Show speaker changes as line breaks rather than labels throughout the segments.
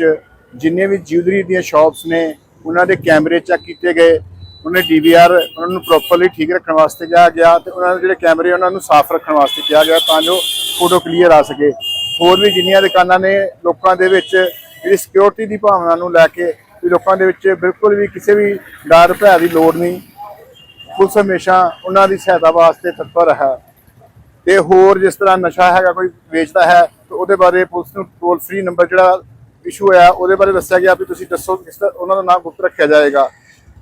ਵਿੱਚ ਜਿੰਨੇ ਵੀ ਜਿਊਲਰੀ ਦੀਆਂ ਸ਼ਾਪਸ ਨੇ, ਉਹਨਾਂ ਦੇ ਕੈਮਰੇ ਚੈੱਕ ਕੀਤੇ ਗਏ, ਉਹਨੇ ਡੀਵੀਆਰ ਉਹਨਾਂ ਨੂੰ ਪ੍ਰੋਪਰਲੀ ਠੀਕ ਰੱਖਣ ਵਾਸਤੇ ਕਿਹਾ ਗਿਆ ਤੇ ਉਹਨਾਂ ਦੇ ਜਿਹੜੇ ਕੈਮਰੇ ਉਹਨਾਂ ਨੂੰ ਸਾਫ਼ ਰੱਖਣ ਵਾਸਤੇ ਕਿਹਾ ਗਿਆ ਤਾਂ ਜੋ ਫੋਟੋ ਕਲੀਅਰ ਆ ਸਕੇ। ਹੋਰ ਵੀ ਜਿੰਨੀਆਂ ਦੁਕਾਨਾਂ ਨੇ ਲੋਕਾਂ ਦੇ ਵਿੱਚ ਜਿਹੜੀ ਸਿਕਿਉਰਿਟੀ ਦੀ ਭਾਵਨਾ ਨੂੰ ਲੈ ਕੇ ਵੀ ਲੋਕਾਂ ਦੇ ਵਿੱਚ ਬਿਲਕੁਲ ਵੀ ਕਿਸੇ ਵੀ ਡਰ ਭੈ ਦੀ ਲੋੜ ਨਹੀਂ, ਪੁਲਿਸ ਹਮੇਸ਼ਾ ਉਹਨਾਂ ਦੀ ਸਹਾਇਤਾ ਵਾਸਤੇ ਤਤਪਰ ਹੈ। ਤੇ ਹੋਰ ਜਿਸ ਤਰ੍ਹਾਂ ਨਸ਼ਾ ਹੈਗਾ, ਕੋਈ ਵੇਚਦਾ ਹੈ, ਤੇ ਉਹਦੇ ਬਾਰੇ ਪੁਲਿਸ ਨੂੰ ਟੋਲ ਫ੍ਰੀ ਨੰਬਰ ਜਿਹੜਾ ਇਸ਼ੂ ਹੋਇਆ ਉਹਦੇ ਬਾਰੇ ਦੱਸਿਆ ਗਿਆ ਵੀ ਤੁਸੀਂ ਦੱਸੋ ਕਿਸ ਤਰ੍ਹਾਂ ਉਹਨਾਂ ਦਾ ਨਾਮ ਗੁਪਤ ਰੱਖਿਆ ਜਾਏਗਾ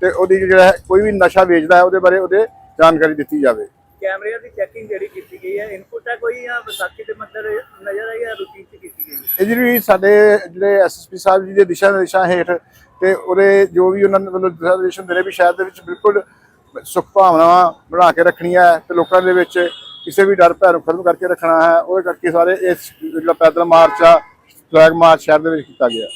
ਤੇ ਉਹਦੀ ਜਿਹੜਾ ਹੈ, ਕੋਈ ਵੀ ਨਸ਼ਾ ਵੇਚਦਾ ਹੈ ਉਹਦੇ ਬਾਰੇ ਉਹਦੇ ਜਾਣਕਾਰੀ ਦਿੱਤੀ ਜਾਵੇ।
ਕੈਮਰਿਆਂ ਦੀ ਚੈਕਿੰਗ ਜਿਹੜੀ ਕੀਤੀ ਗਈ ਹੈ ਇਨਪੁਟ ਹੈ ਕੋਈ ਜਾਂ ਵਿਸਾਖੀ ਦੇ ਮੰਦਰ ਨਜ਼ਰ ਆਈ ਜਾਂ ਰੂਟੀਨ ਚ ਕੀਤੀ ਗਈ ਹੈ?
ਇਹ ਜਿਹੜੀ ਸਾਡੇ ਜਿਹੜੇ ਐਸਐਸਪੀ ਸਾਹਿਬ ਜੀ ਦੇ ਦਿਸ਼ਾ ਨਿਰਦੇਸ਼ਾਂ ਹੇਠ ਤੇ ਉਹਦੇ ਜੋ ਵੀ ਉਹਨਾਂ ਵੱਲੋਂ ਦਿਸ਼ਾ ਨਿਰਦੇਸ਼ ਹੁੰਦੇ ਨੇ ਵੀ ਸ਼ਹਿਰ ਦੇ ਵਿੱਚ ਬਿਲਕੁਲ ਸੁਖ ਭਾਵਨਾਵਾਂ ਬਣਾ ਕੇ ਰੱਖਣੀਆਂ ਹੈ ਤੇ ਲੋਕਾਂ ਦੇ ਵਿੱਚ ਕਿਸੇ ਵੀ ਡਰ ਭੈ ਨੂੰ ਖਤਮ ਕਰਕੇ ਰੱਖਣਾ ਹੈ ਉਹਦੇ ਕਰਕੇ ਸਾਰੇ ਇਸ ਜਿਹੜਾ ਪੈਦਲ ਮਾਰਚ ਆ ਫਲੈਗ ਮਾਰਚ ਸ਼ਹਿਰ ਦੇ ਵਿੱਚ ਕੀਤਾ ਗਿਆ।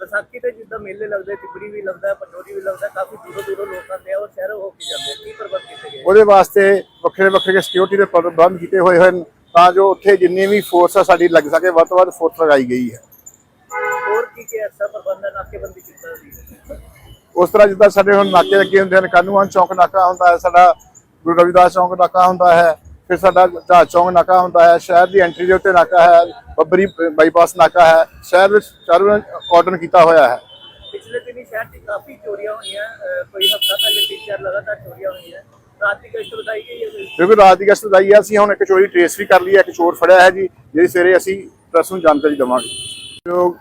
ਵਿਸਾਖੀ ਤੇ ਜਿੱਦਾਂ ਮੇਲੇ ਲੱਗਦੇ ਤਿਬੜੀ ਵੀ ਲੱਗਦਾ ਪੰਡੋਰੀ ਵੀ ਲੱਗਦਾ ਕਾਫੀ ਦੂਰੋਂ ਦੂਰੋਂ ਲੋਕ ਆਉਂਦੇ ਆ ਉਹ ਸ਼ਹਿਰੋਂ ਹੋ ਕੇ ਜਾਂਦੇ ਆ। ਕੀ ਪ੍ਰਬੰਧ ਕੀਤੇ ਗਏ?
ਉਹਦੇ ਵਾਸਤੇ ਵੱਖਰੇ ਵੱਖਰੇ ਸਿਕਿਉਰਿਟੀ ਦੇ ਪ੍ਰਬੰਧ ਕੀਤੇ ਹੋਏ ਹਨ ਤਾਂ ਜੋ ਉੱਥੇ ਜਿੰਨੀ ਵੀ ਫੋਰਸ ਆ ਸਾਡੀ ਲੱਗ ਸਕੇ ਵੱਧ ਤੋਂ ਵੱਧ ਫੋਰਸ ਲਗਾਈ ਗਈ ਹੈ।
ਹੋਰ ਕੀ ਕੀ ਐਸਾ ਪ੍ਰਬੰਧ ਨਾਕੇਬੰਦੀ ਕੀਤਾ ਸੀ
ਉਸ ਤਰ੍ਹਾਂ ਜਿੱਦਾਂ ਸਾਡੇ ਹੁਣ ਨਾਕੇ ਲੱਗੇ ਹੁੰਦੇ ਹਨ ਕਾਨੂੰਨ ਚੌਂਕ ਨਾਕਾ ਹੁੰਦਾ ਹੈ ਸਾਡਾ ਗੁਰੂ ਰਵਿਦਾਸ ਚੌਂਕ ਨਾਕਾ ਹੁੰਦਾ ਹੈ ਫਿਰ ਸਾਡਾ ਜਹਾਜ਼ ਚੌਂਕ ਨਾਕਾ ਹੁੰਦਾ ਹੈ ਸ਼ਹਿਰ ਦੀ ਐਂਟਰੀ ਦੇ ਉੱਤੇ ਨਾਕਾ ਹੈ ਬੱਬਰੀ ਬਾਈਪਾਸ ਨਾਕਾ ਹੈ ਸ਼ਹਿਰ ਵਿੱਚ ਚਾਰੋਂ ਕਾਰਡਨ ਕੀਤਾ ਹੋਇਆ ਹੈ।
ਪਿਛਲੇ ਦਿਨੀ ਸ਼ਹਿਰ 'ਚ ਕਾਫੀ ਚੋਰੀਆਂ ਹੋਈਆਂ ਕੋਈ ਹਫਤਾ ਪਹਿਲੇ ਤਿੰਨ ਚਾਰ ਲਗਾਤਾਰ ਚੋਰੀਆਂ ਹੋਈਆਂ। ਰਾਤ ਦੀ ਗਸ਼ਤ ਵਧਾਈ ਗਈ ਹੈ?
ਕਿਉਂਕਿ ਰਾਤ ਦੀ ਗਸ਼ਤ ਦਾਈ ਅਸੀਂ ਹੁਣ ਇੱਕ ਚੋਰੀ ਟ੍ਰੇਸ ਵੀ ਕਰ ਲਈ ਹੈ ਇੱਕ ਚੋਰ ਫੜਿਆ ਹੈ ਜੀ ਜਿਹੜੀ ਸਵੇਰੇ ਅਸੀਂ ਪ੍ਰੈਸ ਨੂੰ ਜਾਣਕਾਰੀ ਦੇਵਾਂਗੇ। ਜੋ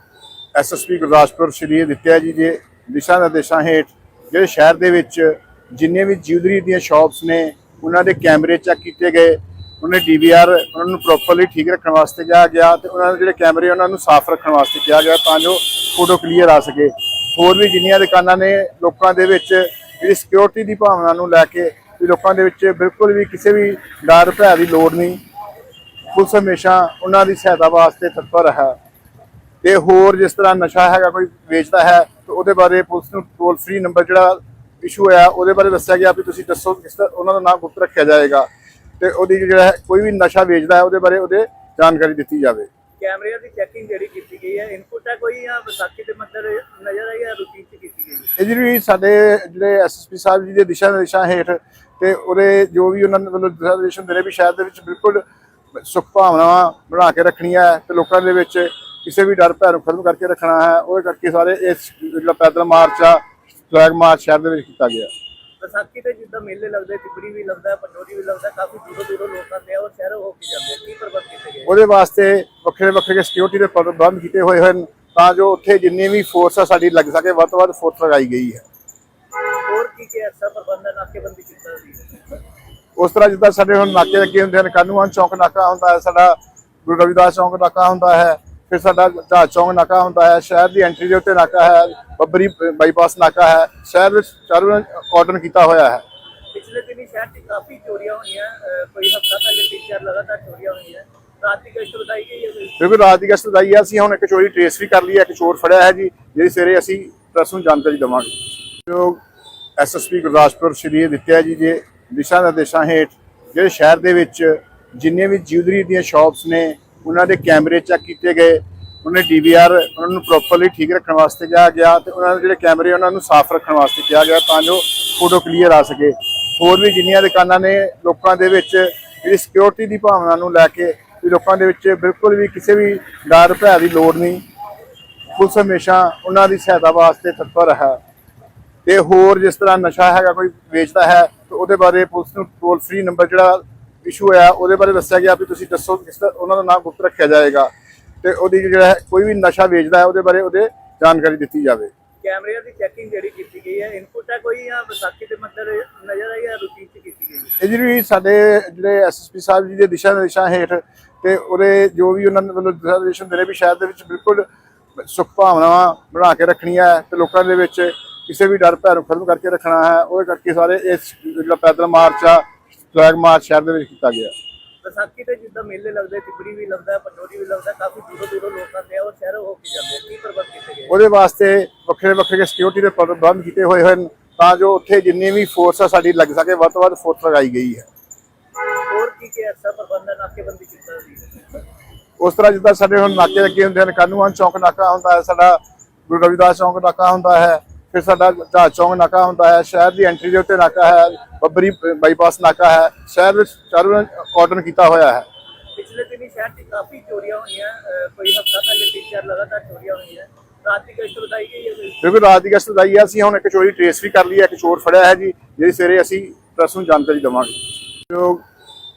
ਐਸਐਸਪੀ ਗੁਰਦਾਸਪੁਰ ਸ਼੍ਰੀ ਦਿੱਤਿਆ ਜੀ ਦੇ ਦਿਸ਼ਾ ਨਿਰਦੇਸ਼ਾਂ ਹੇਠ ਜਿਹੜੇ ਸ਼ਹਿਰ ਦੇ ਵਿੱਚ ਜਿੰਨੇ ਵੀ ਜਿਊਲਰੀ ਦੀਆਂ ਸ਼ਾਪਸ ਨੇ ਉਹਨਾਂ ਦੇ ਕੈਮਰੇ ਚੈੱਕ ਕੀਤੇ ਗਏ, ਉਹਨੇ ਡੀਵੀਆਰ ਉਹਨਾਂ ਨੂੰ ਪ੍ਰੋਪਰਲੀ ਠੀਕ ਰੱਖਣ ਵਾਸਤੇ ਕਿਹਾ ਗਿਆ ਤੇ ਉਹਨਾਂ ਦੇ ਜਿਹੜੇ ਕੈਮਰੇ ਉਹਨਾਂ ਨੂੰ ਸਾਫ਼ ਰੱਖਣ ਵਾਸਤੇ ਕਿਹਾ ਗਿਆ ਤਾਂ ਜੋ ਫੋਟੋ ਕਲੀਅਰ ਆ ਸਕੇ। ਹੋਰ ਵੀ ਜਿੰਨੀਆਂ ਦੁਕਾਨਾਂ ਨੇ ਲੋਕਾਂ ਦੇ ਵਿੱਚ ਜਿਹੜੀ ਸਿਕਿਉਰਿਟੀ ਦੀ ਭਾਵਨਾ ਨੂੰ ਲੈ ਕੇ ਵੀ ਲੋਕਾਂ ਦੇ ਵਿੱਚ ਬਿਲਕੁਲ ਵੀ ਕਿਸੇ ਵੀ ਡਰ ਭੈ ਦੀ ਲੋੜ ਨਹੀਂ, ਪੁਲਿਸ ਹਮੇਸ਼ਾ ਉਹਨਾਂ ਦੀ ਸਹਾਇਤਾ ਵਾਸਤੇ ਤਤਪਰ ਹੈ। ਤੇ ਹੋਰ ਜਿਸ ਤਰ੍ਹਾਂ ਨਸ਼ਾ ਹੈਗਾ, ਕੋਈ ਵੇਚਦਾ ਹੈ, ਤੇ ਉਹਦੇ ਬਾਰੇ ਪੁਲਿਸ ਨੂੰ ਟੋਲ ਫ੍ਰੀ ਨੰਬਰ ਜਿਹੜਾ ਇਸ਼ੂ ਹੋਇਆ ਉਹਦੇ ਬਾਰੇ ਦੱਸਿਆ ਗਿਆ ਵੀ ਤੁਸੀਂ ਦੱਸੋ ਕਿਸ ਤਰ੍ਹਾਂ ਉਹਨਾਂ ਦਾ ਨਾਮ ਗੁਪਤ ਰੱਖਿਆ ਜਾਏਗਾ ਤੇ ਉਹਦੀ ਜਿਹੜਾ ਹੈ, ਕੋਈ ਵੀ ਨਸ਼ਾ ਵੇਚਦਾ ਹੈ ਉਹਦੇ ਬਾਰੇ ਉਹਦੇ ਜਾਣਕਾਰੀ ਦਿੱਤੀ ਜਾਵੇ।
ਕੈਮਰਿਆਂ ਦੀ ਚੈਕਿੰਗ ਜਿਹੜੀ ਕੀਤੀ ਗਈ ਹੈ ਇਨਪੁਟ ਹੈ ਕੋਈ ਜਾਂ ਵਿਸਾਖੀ ਦੇ ਮੰਦਰ ਨਜ਼ਰ ਆਈ ਜਾਂ ਰੂਟੀਨ ਚ ਕੀਤੀ ਗਈ ਹੈ?
ਇਹ ਜਿਹੜੀ ਸਾਡੇ ਜਿਹੜੇ ਐਸਐਸਪੀ ਸਾਹਿਬ ਜੀ ਦੇ ਦਿਸ਼ਾ ਨਿਰਦੇਸ਼ਾਂ ਹੇਠ ਤੇ ਉਹਦੇ ਜੋ ਵੀ ਉਹਨਾਂ ਦੇ ਵੱਲੋਂ ਦਿਸ਼ਾ ਨਿਰਦੇਸ਼ ਹੁੰਦੇ ਨੇ ਵੀ ਸ਼ਹਿਰ ਦੇ ਵਿੱਚ ਬਿਲਕੁਲ ਸੁਖ ਭਾਵਨਾਵਾਂ ਬਣਾ ਕੇ ਰੱਖਣੀਆਂ ਹੈ ਤੇ ਲੋਕਾਂ ਦੇ ਵਿੱਚ ਕਿਸੇ ਵੀ ਡਰ ਭੈ ਨੂੰ ਖਤਮ ਕਰਕੇ ਰੱਖਣਾ ਹੈ ਉਹਦੇ ਕਰਕੇ ਸਾਰੇ ਇਸ ਜਿਹੜਾ ਪੈਦਲ ਮਾਰਚ ਆ ਫਲੈਗ ਮਾਰਚ ਸ਼ਹਿਰ ਦੇ ਵਿੱਚ ਕੀਤਾ ਗਿਆ।
ਵਿਸਾਖੀ ਤੇ ਜਿੱਦਾਂ ਮੇਲੇ ਲੱਗਦੇ ਤਿਬੜੀ ਵੀ ਲੱਗਦਾ ਪੰਡੋਰੀ ਵੀ ਲੱਗਦਾ ਕਾਫੀ ਦੂਰੋਂ ਦੂਰੋਂ ਲੋਕ ਆਉਂਦੇ ਆ ਉਹ ਸ਼ਹਿਰੋਂ ਹੋ ਕੇ ਜਾਂਦੇ ਆ। ਕੀ ਪ੍ਰਬੰਧ ਕੀਤੇ ਗਏ?
ਉਹਦੇ ਵਾਸਤੇ ਵੱਖਰੇ ਵੱਖਰੇ ਸਿਕਿਉਰਿਟੀ ਦੇ ਪ੍ਰਬੰਧ ਕੀਤੇ ਹੋਏ ਹਨ ਤਾਂ ਜੋ ਉੱਥੇ ਜਿੰਨੀ ਵੀ ਫੋਰਸ ਆ ਸਾਡੀ ਲੱਗ ਸਕੇ ਵੱਧ ਤੋਂ ਵੱਧ ਫੋਰਸ ਲਗਾਈ ਗਈ ਹੈ।
ਹੋਰ ਕੀ ਕੀ ਐਸਾ ਪ੍ਰਬੰਧ ਹੈ ਨਾਕੇਬੰਦੀ ਕੀਤਾ ਸੀ
ਉਸ ਤਰ੍ਹਾਂ ਜਿੱਦਾਂ ਸਾਡੇ ਹੁਣ ਨਾਕੇ ਲੱਗੇ ਹੁੰਦੇ ਹਨ ਕਾਨੂੰਨ ਚੌਂਕ ਨਾਕਾ ਹੁੰਦਾ ਹੈ ਸਾਡਾ ਗੁਰੂ ਰਵਿਦਾਸ ਚੌਂਕ ਨਾਕਾ ਹੁੰਦਾ ਹੈ ਫਿਰ ਸਾਡਾ ਜਹਾਜ਼ ਚੌਂਕ ਨਾਕਾ ਹੁੰਦਾ ਹੈ ਸ਼ਹਿਰ ਦੀ ਐਂਟਰੀ ਦੇ ਉੱਤੇ ਨਾਕਾ ਹੈ ਬੱਬਰੀ ਬਾਈਪਾਸ ਨਾਕਾ ਹੈ ਸ਼ਹਿਰ ਵਿੱਚ ਚਾਰੋਂ ਕਾਰਡਨ ਕੀਤਾ ਹੋਇਆ ਹੈ।
ਪਿਛਲੇ ਦਿਨੀ ਸ਼ਹਿਰ 'ਚ ਕਾਫੀ ਚੋਰੀਆਂ ਹੋਈਆਂ ਕੋਈ ਹਫਤਾ ਪਹਿਲੇ ਤਿੰਨ ਚਾਰ ਲਗਾਤਾਰ ਚੋਰੀਆਂ ਹੋਈਆਂ। ਰਾਤ ਦੀ ਗਸ਼ਤ ਵਧਾਈ ਗਈ ਹੈ?
ਕਿਉਂਕਿ ਰਾਤ ਦੀ ਗਸ਼ਤ ਦਾਈ ਅਸੀਂ ਹੁਣ ਇੱਕ ਚੋਰੀ ਟ੍ਰੇਸ ਵੀ ਕਰ ਲਈ ਹੈ ਇੱਕ ਚੋਰ ਫੜਿਆ ਹੈ ਜੀ ਜਿਹੜੀ ਸਵੇਰੇ ਅਸੀਂ ਪ੍ਰੈਸ ਨੂੰ ਜਾਣਕਾਰੀ ਦੇਵਾਂਗੇ। ਜੋ ਐਸਐਸਪੀ ਗੁਰਦਾਸਪੁਰ ਸ਼੍ਰੀ ਦਿੱਤਿਆ ਜੀ ਦੇ ਦਿਸ਼ਾ ਨਿਰਦੇਸ਼ਾਂ ਹੇਠ ਜਿਹੜੇ ਸ਼ਹਿਰ ਦੇ ਵਿੱਚ ਜਿੰਨੇ ਵੀ ਜਿਊਲਰੀ ਦੀਆਂ ਸ਼ਾਪਸ ਨੇ ਉਹਨਾਂ ਦੇ ਕੈਮਰੇ ਚੈੱਕ ਕੀਤੇ ਗਏ, ਉਹਨੇ ਡੀਵੀਆਰ ਉਹਨਾਂ ਨੂੰ ਪ੍ਰੋਪਰਲੀ ਠੀਕ ਰੱਖਣ ਵਾਸਤੇ ਕਿਹਾ ਗਿਆ ਤੇ ਉਹਨਾਂ ਦੇ ਜਿਹੜੇ ਕੈਮਰੇ ਉਹਨਾਂ ਨੂੰ ਸਾਫ਼ ਰੱਖਣ ਵਾਸਤੇ ਕਿਹਾ ਗਿਆ ਤਾਂ ਜੋ ਫੋਟੋ ਕਲੀਅਰ ਆ ਸਕੇ। ਹੋਰ ਵੀ ਜਿੰਨੀਆਂ ਦੁਕਾਨਾਂ ਨੇ ਲੋਕਾਂ ਦੇ ਵਿੱਚ ਜਿਹੜੀ ਸਿਕਿਉਰਿਟੀ ਦੀ ਭਾਵਨਾ ਨੂੰ ਲੈ ਕੇ ਵੀ ਲੋਕਾਂ ਦੇ ਵਿੱਚ ਬਿਲਕੁਲ ਵੀ ਕਿਸੇ ਵੀ ਡਰ ਭੈ ਦੀ ਲੋੜ ਨਹੀਂ, ਪੁਲਿਸ ਹਮੇਸ਼ਾ ਉਹਨਾਂ ਦੀ ਸਹਾਇਤਾ ਵਾਸਤੇ ਤਤਪਰ ਹੈ। ਤੇ ਹੋਰ ਜਿਸ ਤਰ੍ਹਾਂ ਨਸ਼ਾ ਹੈਗਾ, ਕੋਈ ਵੇਚਦਾ ਹੈ, ਤੇ ਉਹਦੇ ਬਾਰੇ ਪੁਲਿਸ ਨੂੰ ਟੋਲ ਫ੍ਰੀ ਨੰਬਰ ਜਿਹੜਾ ਇਸ਼ੂ ਹੋਇਆ ਉਹਦੇ ਬਾਰੇ ਦੱਸਿਆ ਗਿਆ ਵੀ ਤੁਸੀਂ ਦੱਸੋ ਕਿਸ ਤਰ੍ਹਾਂ ਉਹਨਾਂ ਦਾ ਨਾਮ ਗੁਪਤ ਰੱਖਿਆ ਜਾਏਗਾ ਤੇ ਉਹਦੀ ਜਿਹੜਾ ਹੈ, ਕੋਈ ਵੀ ਨਸ਼ਾ ਵੇਚਦਾ ਹੈ ਉਹਦੇ ਬਾਰੇ ਉਹਦੇ ਜਾਣਕਾਰੀ ਦਿੱਤੀ ਜਾਵੇ।
ਕੈਮਰਿਆਂ ਦੀ ਚੈਕਿੰਗ ਜਿਹੜੀ ਕੀਤੀ ਗਈ ਹੈ ਇਨਪੁਟ ਹੈ ਕੋਈ ਜਾਂ ਵਿਸਾਖੀ ਦੇ ਮੰਦਰ ਨਜ਼ਰ ਆਈ ਜਾਂ ਰੂਟੀਨ ਚ ਕੀਤੀ ਗਈ ਹੈ?
ਇਹ ਜਿਹੜੀ ਸਾਡੇ ਜਿਹੜੇ ਐਸਐਸਪੀ ਸਾਹਿਬ ਜੀ ਦੇ ਦਿਸ਼ਾ ਨਿਰਦੇਸ਼ਾਂ ਹੇਠ ਤੇ ਉਹਦੇ ਜੋ ਵੀ ਉਹਨਾਂ ਦੇ ਵੱਲੋਂ ਦਿਸ਼ਾ ਨਿਰਦੇਸ਼ ਹੁੰਦੇ ਨੇ ਵੀ ਸ਼ਹਿਰ ਦੇ ਵਿੱਚ ਬਿਲਕੁਲ ਸੁਖ ਭਾਵਨਾਵਾਂ ਬਣਾ ਕੇ ਰੱਖਣੀਆਂ ਹੈ ਤੇ ਲੋਕਾਂ ਦੇ ਵਿੱਚ ਕਿਸੇ ਵੀ ਡਰ ਭੈ ਨੂੰ ਖਤਮ ਕਰਕੇ ਰੱਖਣਾ ਹੈ ਉਹਦੇ ਕਰਕੇ ਸਾਰੇ ਇਸ ਜਿਹੜਾ ਪੈਦਲ ਮਾਰਚ ਆ ਫਲੈਗ ਮਾਰਚ ਸ਼ਹਿਰ ਦੇ ਵਿੱਚ ਕੀਤਾ ਗਿਆ।
ਵਿਸਾਖੀ ਤੇ ਜਿੱਦਾਂ ਮੇਲੇ ਲੱਗਦੇ ਤਿਬੜੀ ਵੀ ਲੱਗਦਾ ਪੰਡੋਰੀ ਵੀ ਲੱਗਦਾ ਕਾਫੀ ਦੂਰੋਂ ਦੂਰੋਂ ਲੋਕ ਆਉਂਦੇ ਆ ਉਹ ਸ਼ਹਿਰੋਂ ਹੋ ਕੇ ਜਾਂਦੇ ਆ। ਕੀ ਪ੍ਰਬੰਧ ਕੀਤੇ ਗਏ?
ਉਹਦੇ ਵਾਸਤੇ ਵੱਖਰੇ ਵੱਖਰੇ ਸਿਕਿਉਰਿਟੀ ਦੇ ਪ੍ਰਬੰਧ ਕੀਤੇ ਹੋਏ ਹਨ ਤਾਂ ਜੋ ਉੱਥੇ ਜਿੰਨੀ ਵੀ ਫੋਰਸ ਆ ਸਾਡੀ ਲੱਗ ਸਕੇ ਵੱਧ ਤੋਂ ਵੱਧ ਫੋਰਸ ਲਗਾਈ ਗਈ ਹੈ।
ਹੋਰ ਕੀ ਕੀ ਐਸਾ ਪ੍ਰਬੰਧ ਹੈ ਨਾਕੇਬੰਦੀ ਕੀਤਾ ਸੀ
ਉਸ ਤਰ੍ਹਾਂ ਜਿੱਦਾਂ ਸਾਡੇ ਹੁਣ ਨਾਕੇ ਲੱਗੇ ਹੁੰਦੇ ਹਨ ਕਾਨੂੰਨ ਚੌਂਕ ਨਾਕਾ ਹੁੰਦਾ ਹੈ ਸਾਡਾ ਗੁਰੂ ਰਵਿਦਾਸ ਚੌਂਕ ਨਾਕਾ ਹੁੰਦਾ ਹੈ ਫਿਰ ਸਾਡਾ ਜਹਾਜ਼ ਚੌਂਕ ਨਾਕਾ ਹੁੰਦਾ ਹੈ ਸ਼ਹਿਰ ਦੀ ਐਂਟਰੀ ਦੇ ਉੱਤੇ ਨਾਕਾ ਹੈ ਬੱਬਰੀ ਬਾਈਪਾਸ ਨਾਕਾ ਹੈ ਸ਼ਹਿਰ ਵਿੱਚ ਚਾਰੋਂ ਕਾਰਡਨ ਕੀਤਾ ਹੋਇਆ ਹੈ।
ਪਿਛਲੇ ਦਿਨੀ ਸ਼ਹਿਰ 'ਚ ਕਾਫੀ ਚੋਰੀਆਂ ਹੋਈਆਂ ਕੋਈ ਹਫਤਾ ਪਹਿਲੇ ਤਿੰਨ ਚਾਰ ਲਗਾਤਾਰ ਚੋਰੀਆਂ ਹੋਈਆਂ। ਰਾਤ ਦੀ ਗਸ਼ਤ ਵਧਾਈ ਗਈ ਹੈ?
ਕਿਉਂਕਿ ਰਾਤ ਦੀ ਗਸ਼ਤ ਵਧਾਈ ਹੈ ਅਸੀਂ ਹੁਣ ਇੱਕ ਚੋਰੀ ਟ੍ਰੇਸ ਵੀ ਕਰ ਲਈ ਹੈ ਇੱਕ ਚੋਰ ਫੜਿਆ ਹੈ ਜੀ ਜਿਹੜੀ ਸਵੇਰੇ ਅਸੀਂ ਪ੍ਰੈਸ ਨੂੰ ਜਾਣਕਾਰੀ ਦੇਵਾਂਗੇ। ਜੋ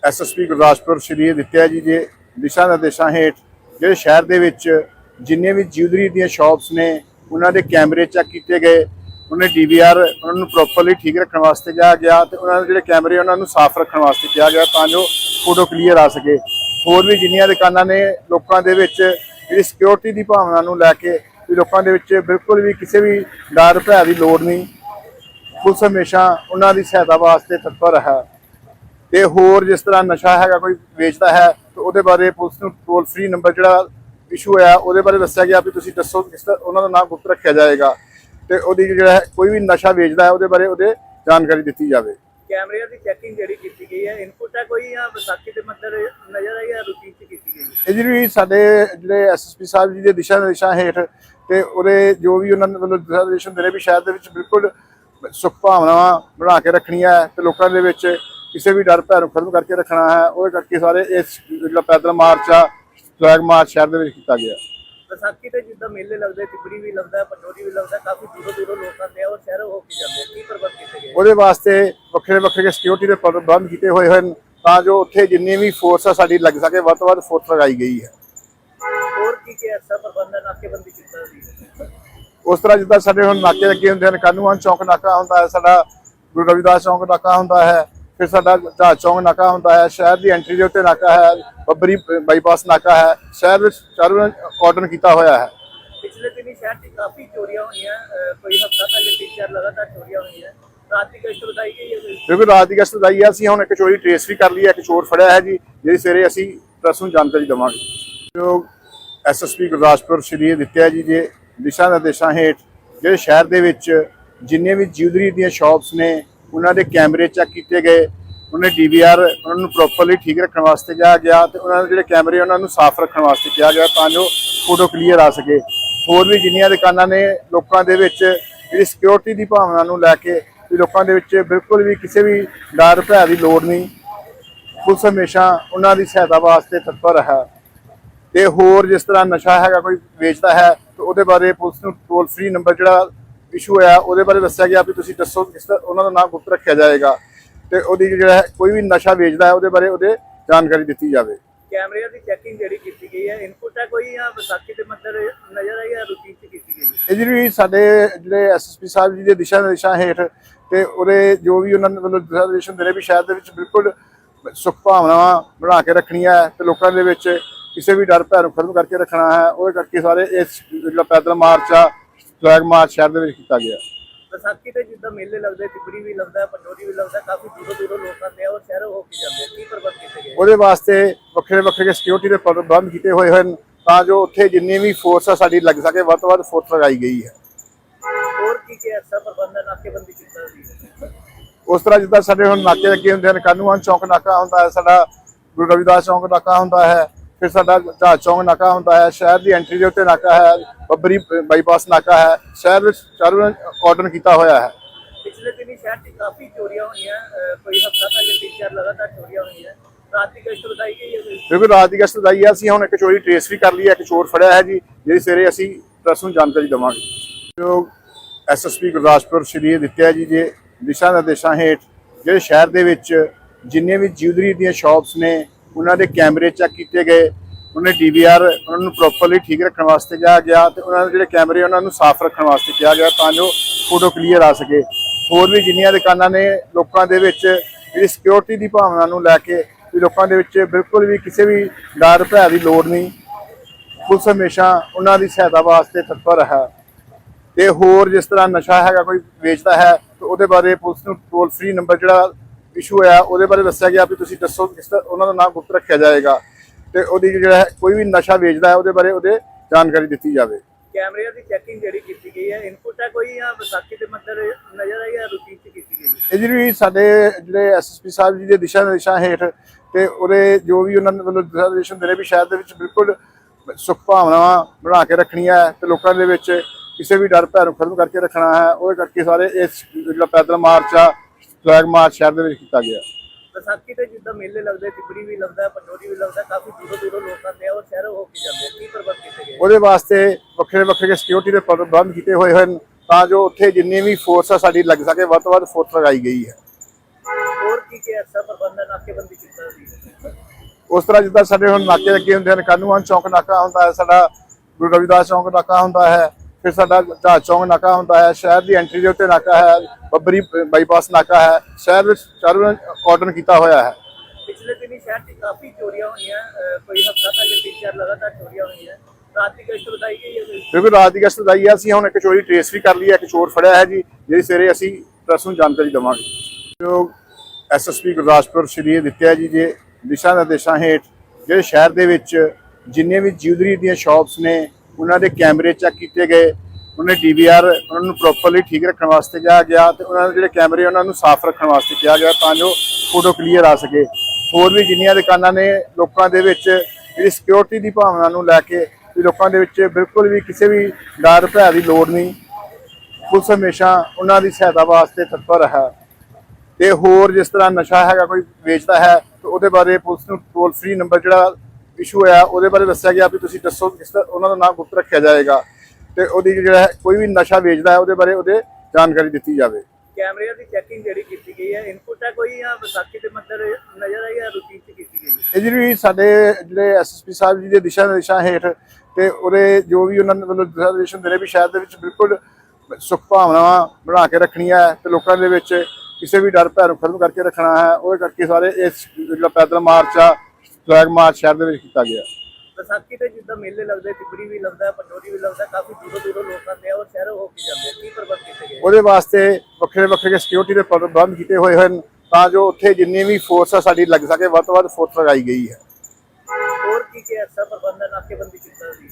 ਐਸਐਸਪੀ ਗੁਰਦਾਸਪੁਰ ਸ਼੍ਰੀ ਦਿੱਤਿਆ ਜੀ ਦੇ ਦਿਸ਼ਾ ਨਿਰਦੇਸ਼ਾਂ ਹੇਠ ਜਿਹੜੇ ਸ਼ਹਿਰ ਦੇ ਵਿੱਚ ਜਿੰਨੇ ਵੀ ਜਿਊਲਰੀ ਦੀਆਂ ਸ਼ਾਪਸ ਨੇ ਉਹਨਾਂ ਦੇ ਕੈਮਰੇ ਚੈੱਕ ਕੀਤੇ ਗਏ, ਉਹਨੇ ਡੀਵੀਆਰ ਉਹਨਾਂ ਨੂੰ ਪ੍ਰੋਪਰਲੀ ਠੀਕ ਰੱਖਣ ਵਾਸਤੇ ਕਿਹਾ ਗਿਆ ਤੇ ਉਹਨਾਂ ਦੇ ਜਿਹੜੇ ਕੈਮਰੇ ਉਹਨਾਂ ਨੂੰ ਸਾਫ਼ ਰੱਖਣ ਵਾਸਤੇ ਕਿਹਾ ਗਿਆ ਤਾਂ ਜੋ ਫੋਟੋ ਕਲੀਅਰ ਆ ਸਕੇ। ਹੋਰ ਵੀ ਜਿੰਨੀਆਂ ਦੁਕਾਨਾਂ ਨੇ ਲੋਕਾਂ ਦੇ ਵਿੱਚ ਜਿਹੜੀ ਸਿਕਿਉਰਿਟੀ ਦੀ ਭਾਵਨਾ ਨੂੰ ਲੈ ਕੇ ਵੀ ਲੋਕਾਂ ਦੇ ਵਿੱਚ ਬਿਲਕੁਲ ਵੀ ਕਿਸੇ ਵੀ ਡਰ ਭੈ ਦੀ ਲੋੜ ਨਹੀਂ, ਪੁਲਿਸ ਹਮੇਸ਼ਾ ਉਹਨਾਂ ਦੀ ਸਹਾਇਤਾ ਵਾਸਤੇ ਤਤਪਰ ਹੈ। ਤੇ ਹੋਰ ਜਿਸ ਤਰ੍ਹਾਂ ਨਸ਼ਾ ਹੈਗਾ, ਕੋਈ ਵੇਚਦਾ ਹੈ, ਤੇ ਉਹਦੇ ਬਾਰੇ ਪੁਲਿਸ ਨੂੰ ਟੋਲ ਫ੍ਰੀ ਨੰਬਰ ਜਿਹੜਾ ਇਸ਼ੂ ਹੋਇਆ ਉਹਦੇ ਬਾਰੇ ਦੱਸਿਆ ਗਿਆ ਵੀ ਤੁਸੀਂ ਦੱਸੋ ਕਿਸ ਤਰ੍ਹਾਂ ਉਹਨਾਂ ਦਾ ਨਾਮ ਗੁਪਤ ਰੱਖਿਆ ਜਾਏਗਾ ਤੇ ਉਹਦੀ ਜਿਹੜਾ ਕੋਈ ਵੀ ਨਸ਼ਾ ਵੇਚਦਾ ਹੈ ਉਹਦੇ ਬਾਰੇ ਉਹਦੇ ਜਾਣਕਾਰੀ ਦਿੱਤੀ ਜਾਵੇ।
ਕੈਮਰਿਆਂ ਦੀ ਚੈਕਿੰਗ ਜਿਹੜੀ ਕੀਤੀ ਗਈ ਹੈ ਇਨਪੁਟ ਹੈ ਕੋਈ ਜਾਂ ਵਿਸਾਖੀ ਦੇ ਮੰਦਰ ਨਜ਼ਰ ਆਈ ਜਾਂ ਰੂਟੀਨ 'ਚ ਕੀਤੀ ਗਈ ਹੈ?
ਇਹ ਜਿਹੜੀ ਸਾਡੇ ਜਿਹੜੇ ਐਸਐਸਪੀ ਸਾਹਿਬ ਜੀ ਦੇ ਦਿਸ਼ਾ ਨਿਰਦੇਸ਼ਾਂ ਹੇਠ ਤੇ ਉਹਦੇ ਜੋ ਵੀ ਉਹਨਾਂ ਨੇ ਵੱਲੋਂ ਦਿਸ਼ਾ ਨਿਰਦੇਸ਼ ਹੁੰਦੇ ਨੇ ਵੀ ਸ਼ਹਿਰ ਦੇ ਵਿੱਚ ਬਿਲਕੁਲ ਸੁਖ ਭਾਵਨਾਵਾਂ ਬਣਾ ਕੇ ਰੱਖਣੀਆਂ ਹੈ ਤੇ ਲੋਕਾਂ ਦੇ ਵਿੱਚ ਕਿਸੇ ਵੀ ਡਰ ਭੈ ਨੂੰ ਖਤਮ ਕਰਕੇ ਰੱਖਣਾ ਹੈ ਉਹਦੇ ਕਰਕੇ ਸਾਰੇ ਇਸ ਜਿਹੜਾ ਪੈਦਲ ਮਾਰਚ ਆ ਫਲੈਗ ਮਾਰਚ ਸ਼ਹਿਰ ਦੇ ਵਿੱਚ ਕੀਤਾ ਗਿਆ।
ਵਿਸਾਖੀ ਤੇ ਜਿੱਦਾਂ ਮੇਲੇ ਲੱਗਦੇ ਤਿਬੜੀ ਵੀ ਲੱਗਦਾ ਪੰਡੋਰੀ ਵੀ ਲੱਗਦਾ ਕਾਫੀ ਦੂਰੋਂ ਦੂਰੋਂ ਲੋਕ ਆਉਂਦੇ ਆ ਔਰ ਸ਼ਹਿਰੋਂ ਹੋ ਕੇ ਜਾਂਦੇ ਆ। ਕੀ ਪ੍ਰਬੰਧ ਕੀਤੇ ਗਏ?
ਉਹਦੇ ਵਾਸਤੇ ਵੱਖਰੇ ਵੱਖਰੇ ਸਿਕਿਉਰਿਟੀ ਦੇ ਪ੍ਰਬੰਧ ਕੀਤੇ ਹੋਏ ਹਨ ਤਾਂ ਜੋ ਉੱਥੇ ਜਿੰਨੀ ਵੀ ਫੋਰਸ ਆ ਸਾਡੀ ਲੱਗ ਸਕੇ ਵੱਧ ਤੋਂ ਵੱਧ ਫੋਰਸ ਲਗਾਈ ਗਈ ਹੈ।
ਹੋਰ ਕੀ ਕੀ ਐਸਾ ਪ੍ਰਬੰਧ ਹੈ ਨਾਕੇਬੰਦੀ ਕੀਤਾ ਦੀ ਹੈ?
ਉਸ ਤਰ੍ਹਾਂ ਜਿੱਦਾਂ ਸਾਡੇ ਹੁਣ ਨਾਕੇ ਲੱਗੇ ਹੁੰਦੇ ਹਨ ਕਾਨੂੰਨ ਚੌਂਕ ਨਾਕਾ ਹੁੰਦਾ ਹੈ ਸਾਡਾ ਗੁਰੂ ਰਵਿਦਾਸ ਚੌਂਕ ਨਾਕਾ ਹੁੰਦਾ ਹੈ ਫਿਰ ਸਾਡਾ ਜਹਾਜ਼ ਚੌਂਕ ਨਾਕਾ ਹੁੰਦਾ ਹੈ ਸ਼ਹਿਰ ਦੀ ਐਂਟਰੀ ਦੇ ਉੱਤੇ ਨਾਕਾ ਹੈ ਬੱਬਰੀ ਬਾਈਪਾਸ ਨਾਕਾ ਹੈ ਸ਼ਹਿਰ ਵਿੱਚ ਚਾਰੋਂ ਕਾਰਡਨ ਕੀਤਾ ਹੋਇਆ ਹੈ।
ਪਿਛਲੇ ਦਿਨੀ ਸ਼ਹਿਰ 'ਚ ਕਾਫੀ ਚੋਰੀਆਂ ਹੋਈਆਂ ਕੋਈ ਹਫਤਾ ਪਹਿਲੇ ਤਿੰਨ ਚਾਰ ਲਗਾਤਾਰ ਚੋਰੀਆਂ ਹੋਈਆਂ। ਰਾਤ ਦੀ ਗਸ਼ਤ ਵਧਾਈ ਗਈ ਹੈ?
ਕਿਉਂਕਿ ਰਾਤ ਦੀ ਗਸ਼ਤ ਵਧਾਈ ਹੈ ਅਸੀਂ ਹੁਣ ਇੱਕ ਚੋਰੀ ਟ੍ਰੇਸ ਵੀ ਕਰ ਲਈ ਹੈ ਇੱਕ ਚੋਰ ਫੜਿਆ ਹੈ ਜੀ ਜਿਹੜੀ ਸਵੇਰੇ ਅਸੀਂ ਪ੍ਰੈਸ ਨੂੰ ਜਾਣਕਾਰੀ ਦੇਵਾਂਗੇ। ਜੋ ਐਸਐਸਪੀ ਗੁਰਦਾਸਪੁਰ ਸ਼੍ਰੀ ਦਿੱਤਿਆ ਜੀ ਦੇ ਦਿਸ਼ਾ ਨਿਰਦੇਸ਼ਾਂ ਹੇਠ ਜਿਹੜੇ ਸ਼ਹਿਰ ਦੇ ਵਿੱਚ ਜਿੰਨੇ ਵੀ ਜਿਊਲਰੀ ਦੀਆਂ ਸ਼ਾਪਸ ਨੇ ਉਹਨਾਂ ਦੇ ਕੈਮਰੇ ਚੈੱਕ ਕੀਤੇ ਗਏ, ਉਹਨੇ ਡੀਵੀਆਰ ਉਹਨਾਂ ਨੂੰ ਪ੍ਰੋਪਰਲੀ ਠੀਕ ਰੱਖਣ ਵਾਸਤੇ ਕਿਹਾ ਗਿਆ ਤੇ ਉਹਨਾਂ ਦੇ ਜਿਹੜੇ ਕੈਮਰੇ ਉਹਨਾਂ ਨੂੰ ਸਾਫ਼ ਰੱਖਣ ਵਾਸਤੇ ਕਿਹਾ ਗਿਆ ਤਾਂ ਜੋ ਫੋਟੋ ਕਲੀਅਰ ਆ ਸਕੇ। ਹੋਰ ਵੀ ਜਿੰਨੀਆਂ ਦੁਕਾਨਾਂ ਨੇ ਲੋਕਾਂ ਦੇ ਵਿੱਚ ਜਿਹੜੀ ਸਿਕਿਉਰਿਟੀ ਦੀ ਭਾਵਨਾ ਨੂੰ ਲੈ ਕੇ ਲੋਕਾਂ ਦੇ ਵਿੱਚ ਬਿਲਕੁਲ ਵੀ ਕਿਸੇ ਵੀ ਡਰ ਭੈ ਦੀ ਲੋੜ ਨਹੀਂ, ਪੁਲਿਸ ਹਮੇਸ਼ਾ ਉਹਨਾਂ ਦੀ ਸਹਾਇਤਾ ਵਾਸਤੇ ਤਤਪਰ ਹੈ। ਤੇ ਹੋਰ ਜਿਸ ਤਰ੍ਹਾਂ ਨਸ਼ਾ ਹੈਗਾ, ਕੋਈ ਵੇਚਦਾ ਹੈ, ਤੇ ਉਹਦੇ ਬਾਰੇ ਪੁਲਿਸ ਨੂੰ ਟੋਲ ਫ੍ਰੀ ਨੰਬਰ ਜਿਹੜਾ ਇਸ਼ੂ ਹੋਇਆ ਉਹਦੇ ਬਾਰੇ ਦੱਸਿਆ ਗਿਆ ਵੀ ਤੁਸੀਂ ਦੱਸੋ ਕਿਸ ਤਰ੍ਹਾਂ ਉਹਨਾਂ ਦਾ ਨਾਮ ਗੁਪਤ ਰੱਖਿਆ ਜਾਏਗਾ ਤੇ ਉਹਦੀ ਜਿਹੜਾ ਹੈ, ਕੋਈ ਵੀ ਨਸ਼ਾ ਵੇਚਦਾ ਹੈ ਉਹਦੇ ਬਾਰੇ ਉਹਦੇ ਜਾਣਕਾਰੀ ਦਿੱਤੀ ਜਾਵੇ।
ਕੈਮਰਿਆਂ ਦੀ ਚੈਕਿੰਗ ਜਿਹੜੀ ਕੀਤੀ ਗਈ ਹੈ ਇਨਪੁਟ ਹੈ ਕੋਈ ਜਾਂ ਵਿਸਾਖੀ ਦੇ ਮੰਦਰ ਨਜ਼ਰ ਆਈ ਜਾਂ ਰੂਟੀਨ 'ਚ ਕੀਤੀ ਗਈ ਹੈ?
ਇਹ ਜਿਹੜੀ ਸਾਡੇ ਜਿਹੜੇ ਐਸਐਸਪੀ ਸਾਹਿਬ ਜੀ ਦੇ ਦਿਸ਼ਾ ਨਿਰਦੇਸ਼ਾਂ ਹੇਠ ਤੇ ਉਹਦੇ ਜੋ ਵੀ ਉਹਨਾਂ ਨੇ ਵੱਲੋਂ ਦਿਸ਼ਾ ਨਿਰਦੇਸ਼ ਹੁੰਦੇ ਨੇ ਵੀ ਸ਼ਹਿਰ ਦੇ ਵਿੱਚ ਬਿਲਕੁਲ ਸੁਖ ਭਾਵਨਾਵਾਂ ਬਣਾ ਕੇ ਰੱਖਣੀਆਂ ਹੈ ਤੇ ਲੋਕਾਂ ਦੇ ਵਿੱਚ ਕਿਸੇ ਵੀ ਡਰ ਭੈ ਨੂੰ ਖਤਮ ਕਰਕੇ ਰੱਖਣਾ ਹੈ ਉਹਦੇ ਕਰਕੇ ਸਾਰੇ ਇਸ ਜਿਹੜਾ ਪੈਦਲ ਮਾਰਚ ਆ ਫਲੈਗ ਮਾਰਚ ਸ਼ਹਿਰ ਦੇ ਵਿੱਚ ਕੀਤਾ ਗਿਆ।
ਵਿਸਾਖੀ ਤੇ ਜਿੱਦਾਂ ਮੇਲੇ ਲੱਗਦੇ ਤਿਬੜੀ ਵੀ ਲੱਗਦਾ ਪੰਡੋਰੀ ਵੀ ਲੱਗਦਾ ਕਾਫੀ ਦੂਰੋਂ ਦੂਰੋਂ ਲੋਕ ਆਉਂਦੇ ਆ ਔਰ ਸ਼ਹਿਰੋਂ ਹੋ ਕੇ ਜਾਂਦੇ ਆ। ਕੀ ਪ੍ਰਬੰਧ ਕੀਤੇ ਗਏ?
ਉਹਦੇ ਵਾਸਤੇ ਵੱਖਰੇ ਵੱਖਰੇ ਸਿਕਿਉਰਿਟੀ ਦੇ ਪ੍ਰਬੰਧ ਕੀਤੇ ਹੋਏ ਹਨ ਤਾਂ ਜੋ ਉੱਥੇ ਜਿੰਨੀ ਵੀ ਫੋਰਸ ਆ ਸਾਡੀ ਲੱਗ ਸਕੇ ਵੱਧ ਤੋਂ ਵੱਧ ਫੋਰਸ ਲਗਾਈ ਗਈ ਹੈ।
ਹੋਰ ਕੀ ਕੀ ਐਸਾ ਪ੍ਰਬੰਧ ਨਾਕੇਬੰਦੀ ਕੀਤਾ ਹੈ?
ਉਸ ਤਰ੍ਹਾਂ ਜਿੱਦਾਂ ਸਾਡੇ ਹੁਣ ਨਾਕੇ ਲੱਗੇ ਹੁੰਦੇ ਹਨ ਕਾਨੂੰਨ ਚੌਂਕ ਨਾਕਾ ਹੁੰਦਾ ਹੈ ਸਾਡਾ ਗੁਰੂ ਰਵਿਦਾਸ ਚੌਂਕ ਨਾਕਾ ਹੁੰਦਾ ਹੈ ਫਿਰ ਸਾਡਾ ਜਹਾਜ਼ ਚੌਂਕ ਨਾਕਾ ਹੁੰਦਾ ਹੈ ਸ਼ਹਿਰ ਦੀ ਐਂਟਰੀ ਦੇ ਉੱਤੇ ਨਾਕਾ ਹੈ ਬੱਬਰੀ ਬਾਈਪਾਸ ਨਾਕਾ ਹੈ ਸ਼ਹਿਰ ਵਿੱਚ ਚਾਰੋਂ ਕਾਰਡਨ ਕੀਤਾ ਹੋਇਆ ਹੈ।
ਪਿਛਲੇ ਦਿਨੀ ਸ਼ਹਿਰ 'ਚ ਕਾਫੀ ਚੋਰੀਆਂ ਹੋਈਆਂ ਕੋਈ ਹਫਤਾ ਪਹਿਲੇ ਤਿੰਨ ਚਾਰ ਲਗਾਤਾਰ ਚੋਰੀਆਂ ਹੋਈਆਂ। ਰਾਤ ਦੀ ਗਸ਼ਤ ਵਧਾਈ ਗਈ ਹੈ?
ਕਿਉਂਕਿ ਰਾਤ ਦੀ ਗਸ਼ਤ ਵਧਾਈ ਹੈ ਅਸੀਂ ਹੁਣ ਇੱਕ ਚੋਰੀ ਟ੍ਰੇਸ ਵੀ ਕਰ ਲਈ ਹੈ ਇੱਕ ਚੋਰ ਫੜਿਆ ਹੈ ਜੀ ਜਿਹੜੀ ਸਵੇਰੇ ਅਸੀਂ ਪ੍ਰੈਸ ਨੂੰ ਜਾਣਕਾਰੀ ਦੇਵਾਂਗੇ। ਜੋ ਐਸਐਸਪੀ ਗੁਰਦਾਸਪੁਰ ਸ਼੍ਰੀ ਦਿੱਤਿਆ ਜੀ ਦੇ ਦਿਸ਼ਾ ਨਿਰਦੇਸ਼ਾਂ ਹੇਠ ਜਿਹੜੇ ਸ਼ਹਿਰ ਦੇ ਵਿੱਚ ਜਿੰਨੇ ਵੀ ਜਿਊਲਰੀ ਦੀਆਂ ਸ਼ਾਪਸ ਨੇ ਉਹਨਾਂ ਦੇ ਕੈਮਰੇ ਚੈੱਕ ਕੀਤੇ ਗਏ, ਉਹਨੇ ਡੀਵੀਆਰ ਉਹਨਾਂ ਨੂੰ ਪ੍ਰੋਪਰਲੀ ਠੀਕ ਰੱਖਣ ਵਾਸਤੇ ਕਿਹਾ ਗਿਆ ਤੇ ਉਹਨਾਂ ਦੇ ਜਿਹੜੇ ਕੈਮਰੇ ਉਹਨਾਂ ਨੂੰ ਸਾਫ਼ ਰੱਖਣ ਵਾਸਤੇ ਕਿਹਾ ਗਿਆ ਤਾਂ ਜੋ ਫੋਟੋ ਕਲੀਅਰ ਆ ਸਕੇ। ਹੋਰ ਵੀ ਜਿੰਨੀਆਂ ਦੁਕਾਨਾਂ ਨੇ ਲੋਕਾਂ ਦੇ ਵਿੱਚ ਜਿਹੜੀ ਸਿਕਿਉਰਿਟੀ ਦੀ ਭਾਵਨਾ ਨੂੰ ਲੈ ਕੇ ਵੀ ਲੋਕਾਂ ਦੇ ਵਿੱਚ ਬਿਲਕੁਲ ਵੀ ਕਿਸੇ ਵੀ ਡਰ ਭੈ ਦੀ ਲੋੜ ਨਹੀਂ, ਪੁਲਿਸ ਹਮੇਸ਼ਾ ਉਹਨਾਂ ਦੀ ਸਹਾਇਤਾ ਵਾਸਤੇ ਤਤਪਰ ਹੈ। ਤੇ ਹੋਰ ਜਿਸ ਤਰ੍ਹਾਂ ਨਸ਼ਾ ਹੈਗਾ, ਕੋਈ ਵੇਚਦਾ ਹੈ, ਤੇ ਉਹਦੇ ਬਾਰੇ ਪੁਲਿਸ ਨੂੰ ਟੋਲ ਫ੍ਰੀ ਨੰਬਰ ਜਿਹੜਾ ਇਸ਼ੂ ਹੋਇਆ ਉਹਦੇ ਬਾਰੇ ਦੱਸਿਆ ਗਿਆ ਵੀ ਤੁਸੀਂ ਦੱਸੋ ਕਿਸ ਤਰ੍ਹਾਂ ਉਹਨਾਂ ਦਾ ਨਾਮ ਗੁਪਤ ਰੱਖਿਆ ਜਾਏਗਾ ਤੇ ਉਹਦੀ ਜਿਹੜਾ ਹੈ, ਕੋਈ ਵੀ ਨਸ਼ਾ ਵੇਚਦਾ ਹੈ ਉਹਦੇ ਬਾਰੇ ਉਹਦੇ ਜਾਣਕਾਰੀ ਦਿੱਤੀ ਜਾਵੇ।
ਕੈਮਰਿਆਂ ਦੀ ਚੈਕਿੰਗ ਜਿਹੜੀ ਕੀਤੀ ਗਈ ਹੈ ਇਨਪੁਟ ਹੈ ਕੋਈ ਜਾਂ ਵਿਸਾਖੀ ਦੇ ਮੰਦਰ ਨਜ਼ਰ ਆਈ ਜਾਂ ਰੂਟੀਨ 'ਚ ਕੀਤੀ ਗਈ ਹੈ?
ਇਹ ਜਿਹੜੀ ਸਾਡੇ ਜਿਹੜੇ ਐਸਐਸਪੀ ਸਾਹਿਬ ਜੀ ਦੇ ਦਿਸ਼ਾ ਨਿਰਦੇਸ਼ਾਂ ਹੇਠ ਤੇ ਉਹਦੇ ਜੋ ਵੀ ਉਹਨਾਂ ਨੇ ਵੱਲੋਂ ਦਿਸ਼ਾ ਨਿਰਦੇਸ਼ ਹੁੰਦੇ ਨੇ ਵੀ ਸ਼ਹਿਰ ਦੇ ਵਿੱਚ ਬਿਲਕੁਲ ਸੁਖ ਭਾਵਨਾਵਾਂ ਬਣਾ ਕੇ ਰੱਖਣੀਆਂ ਹੈ ਤੇ ਲੋਕਾਂ ਦੇ ਵਿੱਚ ਕਿਸੇ ਵੀ ਡਰ ਭੈ ਨੂੰ ਖਤਮ ਕਰਕੇ ਰੱਖਣਾ ਹੈ ਉਹਦੇ ਕਰਕੇ ਸਾਰੇ ਇਸ ਜਿਹੜਾ ਪੈਦਲ ਮਾਰਚ ਆ ਫਲੈਗ ਮਾਰਚ ਸ਼ਹਿਰ ਦੇ ਵਿੱਚ ਕੀਤਾ ਗਿਆ।
ਵਿਸਾਖੀ ਤੇ ਜਿੱਦਾਂ ਮੇਲੇ ਲੱਗਦੇ ਤਿਬੜੀ ਵੀ ਲੱਗਦਾ ਪੰਡੋਰੀ ਵੀ ਲੱਗਦਾ ਕਾਫੀ ਦੂਰੋਂ ਦੂਰੋਂ ਲੋਕ ਆਉਂਦੇ ਆ ਔਰ ਸ਼ਹਿਰੋਂ ਹੋ ਕੇ ਜਾਂਦੇ ਆ। ਕੀ ਪ੍ਰਬੰਧ ਕੀਤੇ ਗਏ?
ਉਹਦੇ ਵਾਸਤੇ ਵੱਖਰੇ ਵੱਖਰੇ ਸਿਕਿਉਰਿਟੀ ਦੇ ਪ੍ਰਬੰਧ ਕੀਤੇ ਹੋਏ ਹਨ ਤਾਂ ਜੋ ਉੱਥੇ ਜਿੰਨੀ ਵੀ ਫੋਰਸ ਆ ਸਾਡੀ ਲੱਗ ਸਕੇ ਵੱਧ ਤੋਂ ਵੱਧ ਫੋਰਸ ਲਗਾਈ ਗਈ ਹੈ।
ਹੋਰ ਕੀ ਕੀ ਐਸਾ ਪ੍ਰਬੰਧ ਹੈ ਨਾਕੇਬੰਦੀ ਕੀਤਾ ਸੀ
ਉਸ ਤਰ੍ਹਾਂ ਜਿੱਦਾਂ ਸਾਡੇ ਹੁਣ ਨਾਕੇ ਲੱਗੇ ਹੁੰਦੇ ਹਨ ਕਾਨੂੰਨ ਚੌਂਕ ਨਾਕਾ ਹੁੰਦਾ ਹੈ ਸਾਡਾ ਗੁਰੂ ਰਵਿਦਾਸ ਚੌਂਕ ਨਾਕਾ ਹੁੰਦਾ ਹੈ ਫਿਰ ਸਾਡਾ ਜਹਾਜ਼ ਚੌਂਕ ਨਾਕਾ ਹੁੰਦਾ ਹੈ ਸ਼ਹਿਰ ਦੀ ਐਂਟਰੀ ਦੇ ਉੱਤੇ ਨਾਕਾ ਹੈ ਬੱਬਰੀ ਬਾਈਪਾਸ ਨਾਕਾ ਹੈ ਸ਼ਹਿਰ ਵਿੱਚ ਚਾਰੋਂ ਕਾਰਡਨ ਕੀਤਾ ਹੋਇਆ ਹੈ।
ਪਿਛਲੇ ਦਿਨੀ ਸ਼ਹਿਰ 'ਚ ਕਾਫੀ ਚੋਰੀਆਂ ਹੋਈਆਂ ਕੋਈ ਹਫਤਾ ਪਹਿਲੇ ਤਿੰਨ ਚਾਰ ਲਗਾਤਾਰ ਚੋਰੀਆਂ ਹੋਈਆਂ। ਰਾਤ ਦੀ ਗਸ਼ਤ ਵਧਾਈ ਗਈ ਹੈ?
ਕਿਉਂਕਿ ਰਾਤ ਦੀ ਗਸ਼ਤ ਵਧਾਈ ਹੈ। ਅਸੀਂ ਹੁਣ ਇੱਕ ਚੋਰੀ ਟ੍ਰੇਸ ਵੀ ਕਰ ਲਈ ਹੈ ਇੱਕ ਚੋਰ ਫੜਿਆ ਹੈ ਜੀ ਜਿਹੜੀ ਸਵੇਰੇ ਅਸੀਂ ਪ੍ਰੈਸ ਨੂੰ ਜਾਣਕਾਰੀ ਦੇਵਾਂਗੇ। ਜੋ ਐਸਐਸਪੀ ਗੁਰਦਾਸਪੁਰ ਸ਼੍ਰੀ ਦਿੱਤਿਆ ਜੀ ਦੇ ਦਿਸ਼ਾ ਨਿਰਦੇਸ਼ਾਂ ਹੇਠ ਜਿਹੜੇ ਸ਼ਹਿਰ ਦੇ ਵਿੱਚ ਜਿੰਨੇ ਵੀ ਜਿਊਲਰੀ ਦੀਆਂ ਸ਼ਾਪਸ ਨੇ ਉਹਨਾਂ ਦੇ ਕੈਮਰੇ ਚੈੱਕ ਕੀਤੇ ਗਏ, ਉਹਨੇ ਡੀਵੀਆਰ ਉਹਨਾਂ ਨੂੰ ਪ੍ਰੋਪਰਲੀ ਠੀਕ ਰੱਖਣ ਵਾਸਤੇ ਕਿਹਾ ਗਿਆ ਤੇ ਉਹਨਾਂ ਦੇ ਜਿਹੜੇ ਕੈਮਰੇ ਉਹਨਾਂ ਨੂੰ ਸਾਫ਼ ਰੱਖਣ ਵਾਸਤੇ ਕਿਹਾ ਗਿਆ ਤਾਂ ਜੋ ਫੋਟੋ ਕਲੀਅਰ ਆ ਸਕੇ। ਹੋਰ ਵੀ ਜਿੰਨੀਆਂ ਦੁਕਾਨਾਂ ਨੇ ਲੋਕਾਂ ਦੇ ਵਿੱਚ ਜਿਹੜੀ ਸਿਕਿਉਰਿਟੀ ਦੀ ਭਾਵਨਾ ਨੂੰ ਲੈ ਕੇ ਵੀ ਲੋਕਾਂ ਦੇ ਵਿੱਚ ਬਿਲਕੁਲ ਵੀ ਕਿਸੇ ਵੀ ਡਰ ਭੈ ਦੀ ਲੋੜ ਨਹੀਂ, ਪੁਲਿਸ ਹਮੇਸ਼ਾ ਉਹਨਾਂ ਦੀ ਸਹਾਇਤਾ ਵਾਸਤੇ ਤਤਪਰ ਹੈ। ਤੇ ਹੋਰ ਜਿਸ ਤਰ੍ਹਾਂ ਨਸ਼ਾ ਹੈਗਾ, ਕੋਈ ਵੇਚਦਾ ਹੈ, ਤੇ ਉਹਦੇ ਬਾਰੇ ਪੁਲਿਸ ਨੂੰ ਟੋਲ ਫ੍ਰੀ ਨੰਬਰ ਜਿਹੜਾ ਇਸ਼ੂ ਹੋਇਆ ਉਹਦੇ ਬਾਰੇ ਦੱਸਿਆ ਗਿਆ ਵੀ ਤੁਸੀਂ ਦੱਸੋ ਕਿਸ ਤਰ੍ਹਾਂ ਉਹਨਾਂ ਦਾ ਨਾਮ ਗੁਪਤ ਰੱਖਿਆ ਜਾਏਗਾ ਤੇ ਉਹਦੀ ਜਿਹੜਾ ਹੈ, ਕੋਈ ਵੀ ਨਸ਼ਾ ਵੇਚਦਾ ਹੈ ਉਹਦੇ ਬਾਰੇ ਉਹਦੇ ਜਾਣਕਾਰੀ ਦਿੱਤੀ ਜਾਵੇ।
ਕੈਮਰਿਆਂ ਦੀ ਚੈਕਿੰਗ ਜਿਹੜੀ ਕੀਤੀ ਗਈ ਹੈ ਇਨਪੁਟ ਹੈ ਕੋਈ ਜਾਂ ਵਿਸਾਖੀ ਦੇ ਮੰਦਰ ਨਜ਼ਰ ਆਈ ਜਾਂ ਰੂਟੀਨ 'ਚ ਕੀਤੀ ਗਈ ਹੈ?
ਇਹ ਜਿਹੜੀ ਸਾਡੇ ਜਿਹੜੇ ਐਸਐਸਪੀ ਸਾਹਿਬ ਜੀ ਦੇ ਦਿਸ਼ਾ ਨਿਰਦੇਸ਼ਾਂ ਹੇਠ ਤੇ ਉਹਦੇ ਜੋ ਵੀ ਉਹਨਾਂ ਦੇ ਵੱਲੋਂ ਦਿਸ਼ਾ ਨਿਰਦੇਸ਼ ਦੇ ਨੇ ਵੀ ਸ਼ਹਿਰ ਦੇ ਵਿੱਚ ਬਿਲਕੁਲ ਸੁਖ ਭਾਵਨਾਵਾਂ ਬਣਾ ਕੇ ਰੱਖਣੀਆਂ ਹੈ ਤੇ ਲੋਕਾਂ ਦੇ ਵਿੱਚ ਕਿਸੇ ਵੀ ਡਰ ਭੈ ਨੂੰ ਖਤਮ ਕਰਕੇ ਰੱਖਣਾ ਹੈ ਉਹਦੇ ਕਰਕੇ ਸਾਰੇ ਇਸ ਜਿਹੜਾ ਪੈਦਲ ਮਾਰਚ ਆ ਫਲੈਗ ਮਾਰਚ ਸ਼ਹਿਰ ਦੇ ਵਿੱਚ ਕੀਤਾ ਗਿਆ।
ਵਿਸਾਖੀ ਤੇ ਜਿੱਦਾਂ ਮੇਲੇ ਲੱਗਦੇ ਤਿਬੜੀ ਵੀ ਲੱਗਦਾ ਪੰਡੋਰੀ ਵੀ ਲੱਗਦਾ ਕਾਫੀ ਦੂਰੋਂ ਦੂਰੋਂ ਲੋਕ ਆਉਂਦੇ ਆ ਔਰ ਸ਼ਹਿਰੋਂ ਹੋ ਕੇ ਜਾਂਦੇ ਕੀ ਪ੍ਰਬੰਧ ਕੀਤੇ ਗਏ?
ਉਹਦੇ ਵਾਸਤੇ ਵੱਖਰੇ ਵੱਖਰੇ ਸਿਕਿਉਰਿਟੀ ਦੇ ਪ੍ਰਬੰਧ ਕੀਤੇ ਹੋਏ ਹਨ ਤਾਂ ਜੋ ਉੱਥੇ ਜਿੰਨੀ ਵੀ ਫੋਰਸ ਆ ਸਾਡੀ ਲੱਗ ਸਕੇ ਵੱਧ ਤੋਂ ਵੱਧ ਫੋਰਸ ਲਗਾਈ ਗਈ ਹੈ।
ਹੋਰ ਕੀ ਕੀ ਐਸਾ ਪ੍ਰਬੰਧ ਹੈ ਨਾਕੇਬੰਦੀ ਕੀਤਾ ਸੀ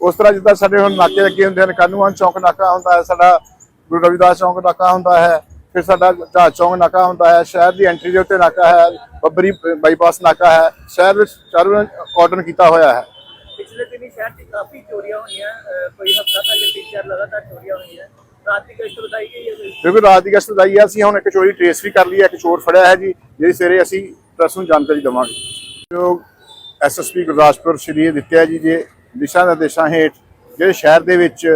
ਉਸ ਤਰ੍ਹਾਂ ਜਿੱਦਾਂ ਸਾਡੇ ਹੁਣ ਨਾਕੇ ਲੱਗੇ ਹੁੰਦੇ ਹਨ ਕਾਨੂੰਨ ਚੌਂਕ ਨਾਕਾ ਹੁੰਦਾ ਹੈ ਸਾਡਾ ਗੁਰੂ ਰਵਿਦਾਸ ਚੌਂਕ ਨਾਕਾ ਹੁੰਦਾ ਹੈ ਫਿਰ ਸਾਡਾ ਜਹਾਜ਼ ਚੌਂਕ ਨਾਕਾ ਹੁੰਦਾ ਹੈ ਸ਼ਹਿਰ ਦੀ ਐਂਟਰੀ ਦੇ ਉੱਤੇ ਨਾਕਾ ਹੈ ਬੱਬਰੀ ਬਾਈਪਾਸ ਨਾਕਾ ਹੈ ਸ਼ਹਿਰ ਵਿੱਚ ਚਾਰੋਂ ਕਾਰਡਨ ਕੀਤਾ ਹੋਇਆ ਹੈ।
ਪਿਛਲੇ ਦਿਨੀ ਸ਼ਹਿਰ 'ਚ ਕਾਫੀ ਚੋਰੀਆਂ ਹੋਈਆਂ ਕੋਈ ਹਫਤਾ ਪਹਿਲੇ ਤਿੰਨ ਚਾਰ ਲਗਾਤਾਰ ਚੋਰੀਆਂ ਹੋਈਆਂ। ਰਾਤ ਦੀ ਗਸ਼ਤ ਵਧਾਈ ਗਈ ਹੈ?
ਕਿਉਂਕਿ ਰਾਤ ਦੀ ਗਸ਼ਤ ਵਧਾਈ ਹੈ ਅਸੀਂ ਹੁਣ ਇੱਕ ਚੋਰੀ ਟ੍ਰੇਸ ਵੀ ਕਰ ਲਈ ਹੈ ਇੱਕ ਚੋਰ ਫੜਿਆ ਹੈ ਜੀ ਜਿਹੜੀ ਸਵੇਰੇ ਅਸੀਂ ਪ੍ਰੈਸ ਨੂੰ ਜਾਣਕਾਰੀ ਦੇਵਾਂਗੇ। ਜੋ ਐਸਐਸਪੀ ਗੁਰਦਾਸਪੁਰ ਸ਼੍ਰੀ ਦਿੱਤਿਆ ਜੀ ਦੇ ਦਿਸ਼ਾ ਨਿਰਦੇਸ਼ਾਂ ਹੇਠ ਜਿਹੜੇ ਸ਼ਹਿਰ ਦੇ ਵਿੱਚ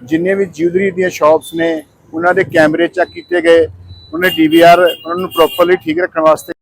ਜਿੰਨੇ ਵੀ ਜਿਊਲਰੀ ਦੀਆਂ ਸ਼ਾਪਸ ਨੇ ਉਹਨਾਂ ਦੇ ਕੈਮਰੇ ਚੈੱਕ ਕੀਤੇ ਗਏ ਉਹਨੇ ਡੀਵੀਆਰ ਉਹਨਾਂ ਨੂੰ ਪ੍ਰੋਪਰਲੀ ਠੀਕ ਰੱਖਣ ਵਾਸਤੇ